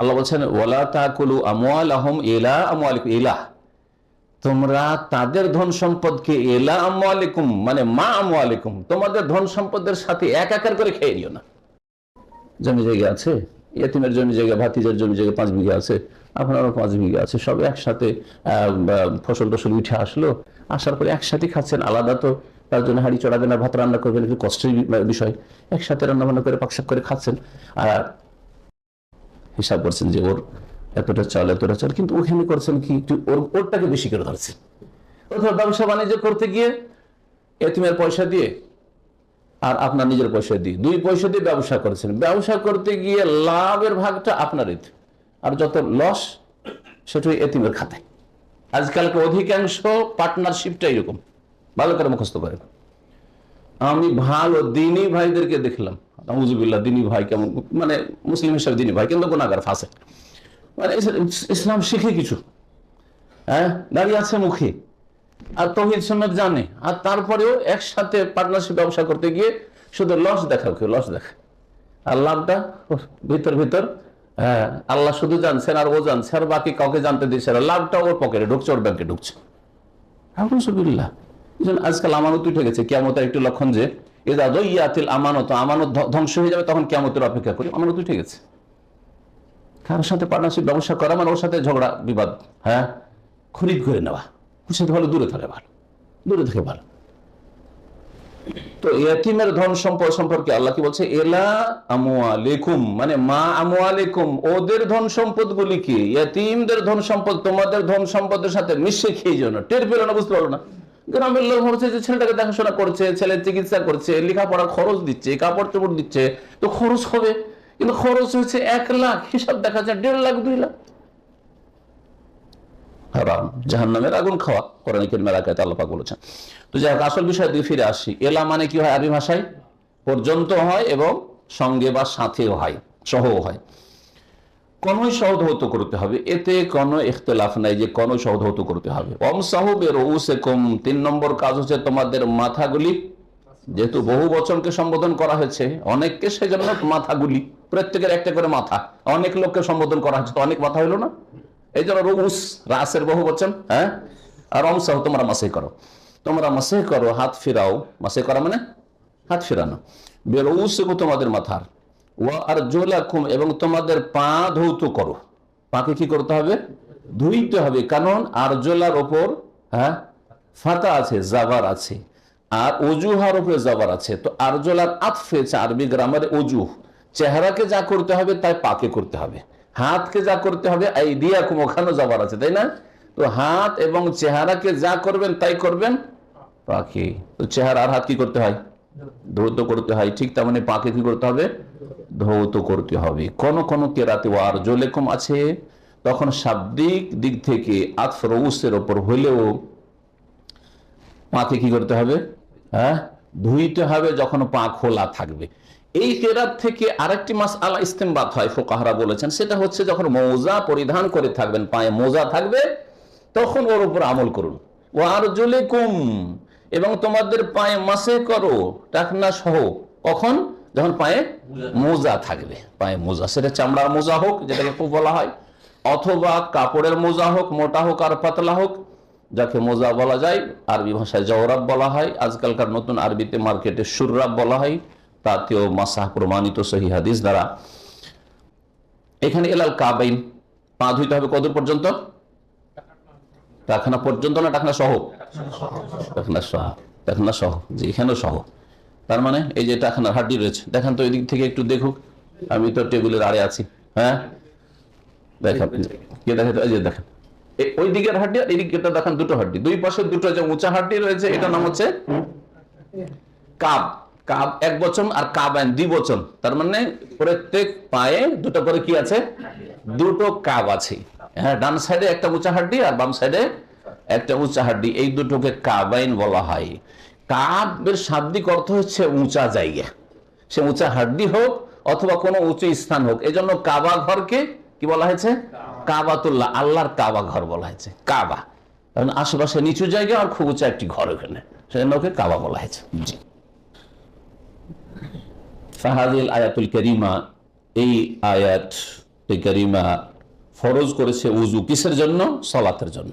আল্লাহ বলছেন ওলা তাকুলু আমওয়াল আহম এলা আমওয়ালিক ইলাহ, তোমরা তাদের ধন সম্পদকে এলা আমওয়ালিকুম মানে মা আমওয়ালিকুম, তোমাদের ধন সম্পদের সাথে এক একার করে খেয়ে নিও না। জমি জায়গা আছে জমি জায়গা, ভাতিজার জমি জায়গা পাঁচ বিঘা আছে, আপনারও পাঁচ বিঘা আছে, সব একসাথে ফসল টসল উঠে আসলো, আসার পরে একসাথে খাচ্ছেন, আলাদা তো, তার জন্য হাঁড়ি চড়াবেন আর ভাত রান্না করবেন, একটু কষ্টের বিষয়। একসাথে রান্না বান্না করে পাকশাক করে খাচ্ছেন, আর হিসাব করছেন যে ওর এতটা চাল এতটা চাল, কিন্তু ওখানে করছেন কি ওর, ওরটাকে বেশি করে ধরছেন। অথবা ব্যবসা বাণিজ্য করতে গিয়ে এতিমের পয়সা দিয়ে আর আপনার নিজের পয়সা দিয়ে, দুই পয়সা দিয়ে ব্যবসা করেছেন। ব্যবসা করতে গিয়ে লাভের ভাগটা আপনারই আর যত লস সেটাই এতিমের খাতায়। আজকালকে অধিকাংশ পার্টনারশিপটা এরকম। ভালো করে মুখস্থ করে আমি ভালো দিনী ভাইদেরকে দেখলাম। আউজুবিল্লাহ দিনী ভাই কেমন মানে মুসলিম হিসাবে দিনী ভাই, কিন্তু গুণাগার ফাঁসে মানে ইসলাম শিখে কিছু। হ্যাঁ? দাঁড়িয়ে আছে মুখে। আর তহিদ সন্ন্যত জানে। আর তারপরেও একসাথে পার্টনারশিপ ব্যবসা করতে গিয়ে শুধু লস দেখাও, কেউ লস দেখা। আর লাভটা ভিতর ভিতর হ্যাঁ আল্লাহ শুধু জানছেন আর ও জানছে, আর বাকি কাউকে জানতে দিচ্ছে না। লাভটা ওর পকেটে ঢুকছে, ওর ব্যাংকে ঢুকছে। আলহামদুলিল্লাহ আজকাল আমানত উঠে গেছে কেমতের একটি লক্ষণ যে এদা দইয়াতিল আমানত আমানত ধ্বংস হয়ে যাবে, তখন কেমতের অপেক্ষা করি। আমানত উঠে গেছে। কারোর সাথে পার্টনারশিপ ব্যবসা করা মানে ওর সাথে ঝগড়া, বিবাদ হ্যাঁ? খরিদ করে নেওয়া। ওর ভালো, দূরে থাকে ভালো। দূরে থেকে ভালো। তো ইয়াতিমের ধন সম্পদ সম্পর্কে আল্লাহ কি বলছে? এলা আমুয়ালেকুম মানে মা আমুয়ালেকুম ওদের ধন সম্পদ গুলি কি? ইয়াতিমদের ধন সম্পদ, তোমাদের ধন সম্পদের সাথে মিশে খেয়ে যেও না। টের পেল না, বুঝতে পারল না। গ্রামের লোক হচ্ছে যে ছেলেটাকে দেখাশোনা করছে ছেলের চিকিৎসা করছে, লেখাপড়া খরচ দিচ্ছে, কাপড় চোপড় দিচ্ছে, তো খরচ হবে। কিন্তু খরচ হচ্ছে এক লাখ, হিসাব দেখা যায় দেড় লাখ, দুই লাখ। হারাম, জাহান্নামের আগুন খাওয়া বলেছেন। তো যাই হোক, আসল বিষয়ের দিকে ফিরে আসি। এলা মানে কি হয় আরবি ভাষায়? পর্যন্ত হয় এবং সঙ্গে বা সাথেও হয় সহও হয়। কোনই সহধৌত করতে হবে। এতে কোনো ইখতলাফ নাই যে কোনো সহধৌত করতে হবে। অম সাহুবের কম তিন নম্বর কাজ হচ্ছে তোমাদের মাথাগুলি, যেহেতু বহু বচনকে সম্বোধন করা হয়েছে, অনেককে সেজন্য মাথাগুলি, প্রত্যেকের একটা করে মাথা। অনেক লোককে সম্বোধন করা হয়েছে, তো অনেক মাথা হলো না? এই জন্য রুস রাসের বহু বচন হ্যাঁ? আর অমসাহ তোমরা মাসে করো। তোমরা মাসে করো, হাত ফিরাও। মাসে করা মানে হাত ফিরানো। বেরৌসেকো তোমাদের মাথার। ওয়া এবং তোমাদের পা ধৌত করো। পাকে কি করতে হবে? ধুইতে হবে। কারণ আরজোলার ওপর হ্যাঁ ফাতা আছে, জাবার আছে, আর অজুহার উপরে জাবার আছে। তো আরজোলার আতফে আরবি গ্রামারে অজুহ চেহারাকে যা করতে হবে, তাই পাকে করতে হবে। হাতকে যা করতে হবে, এই দিয়া ওখানেও যাবার আছে, তাই না? তো হাত এবং চেহারাকে যা করবেন, তাই করবেন পাখি তো চেহারা আর হাত কি করতে হয়? ধৌত করতে হয়, ঠিক তেমনি মানে পাকে কি করতে হবে? ধৌত করতে হবে। কোন কোন কেরাতে ওয়ার জলেকম আছে, তখন শাব্দিক দিক থেকে আতফ রৌসের ওপর হলেও পাকে কি করতে হবে? হ্যাঁ? ধুইতে হবে যখন পা খোলা থাকবে। এই কেরাত থেকে আরেকটি মাস আলা ইস্তেমবাদ হয়, ফোকাহারা বলেছেন। সেটা হচ্ছে যখন মৌজা পরিধান করে থাকবেন, পায়ে মোজা থাকবে, তখন ওর উপর আমল করুন। ও আর জলে কুম এবং তোমাদের পায়ে মাসে করো টাকনা সহ। কখন? যখন পায়ে মোজা। থাকবে। পায়ে মোজা। সেটা চামড়ার মোজা হোক যেটাকে খুব বলা হয় অথবা কাপড়ের মোজা হোক মোটা হোক আর পাতলা হোক যাকে মোজা বলা যায় আরবি ভাষায় জওরাব বলা হয়। আজকালকার নতুন আরবিতে মার্কেটে সুররাব বলা হয় তাতেও মাসাহ প্রমাণিত সহি হাদিস দ্বারা। এখানে এলাল কাবাইন। পা ধুইতে হবে কদূর পর্যন্ত? টাকনা পর্যন্ত না টাকনা সহ? টাকনা সহ যে এখানেও সহ। তার মানে এই যে টাকনার হাড্ডি রয়েছে, দেখেন তো এদিক থেকে একটু দেখুক। আমি তো টেবিলের আড়ে আছি হ্যাঁ? দুই দুটো যে উঁচা হাড্ডি রয়েছে নাম হচ্ছে কাব। কাব এক আর তার মানে প্রত্যেক পায়ে দুটো করে কি আছে? দুটো কাব আছে। হ্যাঁ ডান সাইডে একটা উঁচা হাড্ডি আর বাম সাইডে একটা উঁচা হাড্ডি এই দুটোকে কাবাইন বলা হয়। কাবের শাব্দিক অর্থ হচ্ছে উঁচা জায়গা। সে উঁচা হাড্ডি হোক অথবা কোনো উঁচু স্থান হোক এই জন্য কাবা ঘরকে কি বলা হয়েছে? কাবাতুল্লাহ আল্লাহর কাবা ঘর বলা হয়েছে কাবা। কারণ আশেপাশে নিচু জায়গা আর খুব উঁচা একটি ঘর ওখানে সেজন্য ওকে কাবা বলা হয়েছে। জি। ফাহাদিল আয়াতুল করিমা এই আয়াত কারিমা ফরজ করেছে উজু কিসের জন্য? সলাতের জন্য।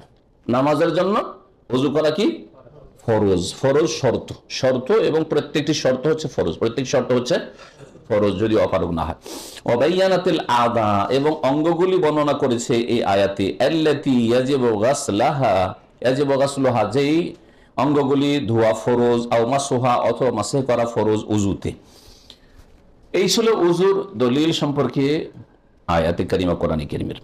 নামাজের জন্য উজু করা কি? ফরজ। ফরজ শর্ত। শর্ত এবং প্রত্যেকটি শর্ত হচ্ছে ফরজ। প্রত্যেক শর্ত হচ্ছে ফরজ যদি অপারগ না হয়। অবাইয়ানাতিল আদা এবং অঙ্গগুলি বর্ণনা করেছে এই আয়াতে, আল্লাতি ইয়াজিবু গাসলাহা, ইয়াজিবু গাসলুহা, যেই অঙ্গগুলি ধোয়া ফরজ, আও মাসুহা অথবা মাসে করা ফরজ উজুতে এই ছিল উজুর দলিল সম্পর্কে আয়াতে কারিমা কোরআনী কেরিমের।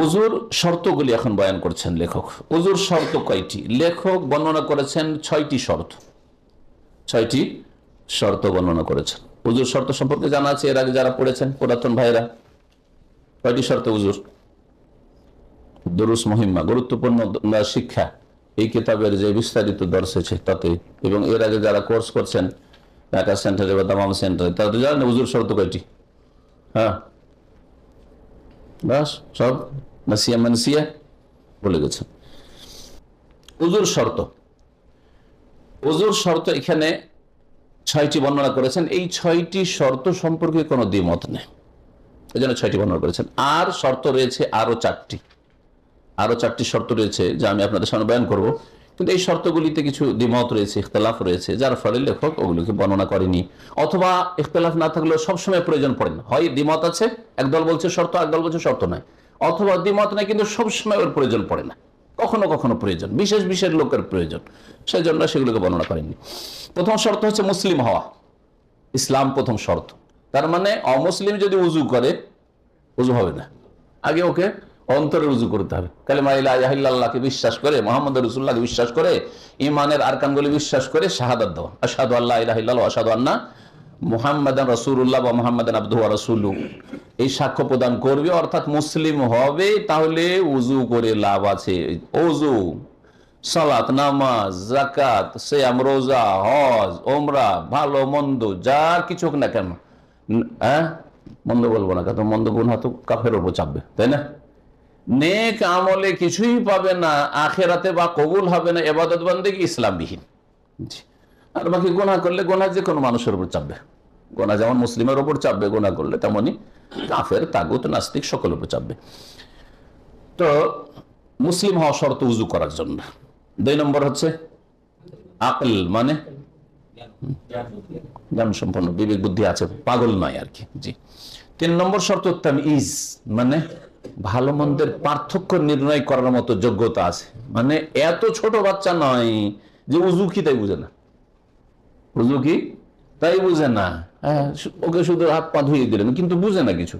উজুর শর্তগুলি এখন বয়ান করছেন লেখক। উজুর শর্ত কয়টি? লেখক বর্ণনা করেছেন ছয়টি শর্ত। ছয়টি শর্ত বর্ণনা করেছেন। উজুর শর্ত সম্পর্কে জানা আছে, এর আগে যারা পড়েছেন, পুরাতন ভাইরা কয়টি শর্ত উজুর? দুরুস মহিমা, গুরুত্বপূর্ণ শিক্ষা। এই কিতাবের যে বিস্তারিত দর্শ তাতে, এবং এর আগে যারা কোর্স করছেন, ঢাকা সেন্টারে বা দামাম সেন্টারে তারা তো জানেন উজুর শর্ত কয়টি? হ্যাঁ? বাস, সব নাসিয়া মানসিয়া বলে গেছে। উজুর শর্ত। উজুর শর্ত এখানে ছয়টি বর্ণনা করেছেন। এই ছয়টি শর্ত সম্পর্কে কোনো দ্বিমত নেই। এই জন্য ছয়টি বর্ণনা করেছেন। আর শর্ত রয়েছে আরও চারটি। আরও চারটি শর্ত রয়েছে যা আমি আপনাদের সামনে বয়ান করব। কিন্তু এই শর্তগুলিতে কিছু দ্বিমত রয়েছে, ইখতলাফ রয়েছে, যার ফলে লেখক ওগুলোকে বর্ণনা করেনি। অথবা ইখতলাফ না থাকলেও সবসময় প্রয়োজন পড়ে না। হয় দ্বিমত আছে, একদল বলছে শর্ত একদল বলছে শর্ত নাই অথবা দ্বিমত নাই, কিন্তু সবসময় ওর প্রয়োজন পড়ে না। কখনো কখনো প্রয়োজন, বিশেষ বিশেষ লোকের প্রয়োজন। সেই জন্য সেগুলোকে বর্ণনা করেননি। প্রথম শর্ত হচ্ছে মুসলিম হওয়া। ইসলাম প্রথম শর্ত। তার মানে অমুসলিম যদি উজু করে উজু হবে না। আগে ওকে অন্তরে রুজু করতে হবে। কালিমা ইলাহিল্লাহকে বিশ্বাস করে, মোহাম্মদ রসুল্লাহকে বিশ্বাস করে ইমানের আরকানগুলি বিশ্বাস করে শাহাদাত আসাদু আল্লাহ আসাদু আন্না মুহাম্মাদান রসুল্লাহ বা মোহাম্মদান আব্দু রসুল্লু এই সাক্ষ্য প্রদান করবে, অর্থাৎ মুসলিম হবে, তাহলে উজু করে লাভ আছে। ওজু সালাত, নামাজ জাকাত সেয়াম, রোজা, হজ ওমরা ভালো, মন্দ যা কিছু হোক না কেন। হ্যাঁ? মন্দ বলব না কেন মন্দ গুণ হয়তো কাফের ওপর চাপবে, তাই না? নেক আমলে কিছুই পাবে না, আখেরাতে বা কবুল হবে না, এবাদত বন্দেগী ইসলামবিহীন? জি। আর বাকি গোনা করলে গোনা যে কোনো মানুষের উপর চাপবে। গোনা যেমন মুসলিমের উপর চাপবে গোনা করলে তেমনি কাফের, তাগুত, নাস্তিক সকলের উপর চাপবে। তো মুসলিম হওয়া শর্ত উজু করার জন্য। দুই নম্বর হচ্ছে আকল মানে জ্ঞান সম্পন্ন বিবেক বুদ্ধি আছে, পাগল নয় আর কি। জি। তিন নম্বর শর্ত উত্তম ইজ মানে ভালো মন্দের পার্থক্য নির্ণয় করার মতো যোগ্যতা আছে। মানে এত ছোট বাচ্চা নয় যে উজু কি তাই বুঝে না। উজু কি তাই বুঝে না। হ্যাঁ ওকে শুধু হাত পা ধুয়ে দিলেন, কিন্তু বুঝে না কিছু।